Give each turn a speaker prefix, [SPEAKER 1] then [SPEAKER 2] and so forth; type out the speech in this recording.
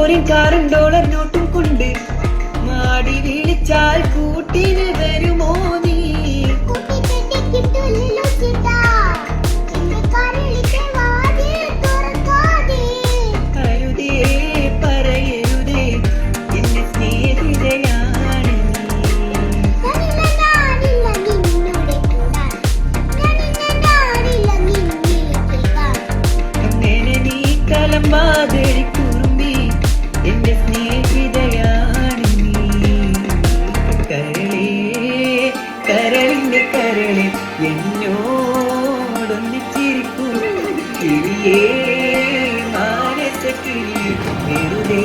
[SPEAKER 1] പോരിൻകാരൻ dollar നോട്ടും കൊണ്ട് മാടി വിളിച്ചാൽ കൂട്ടിന് വരുമോ നീ
[SPEAKER 2] madre. இருக்கும் கிளியே
[SPEAKER 1] மானச கிளி பெருதே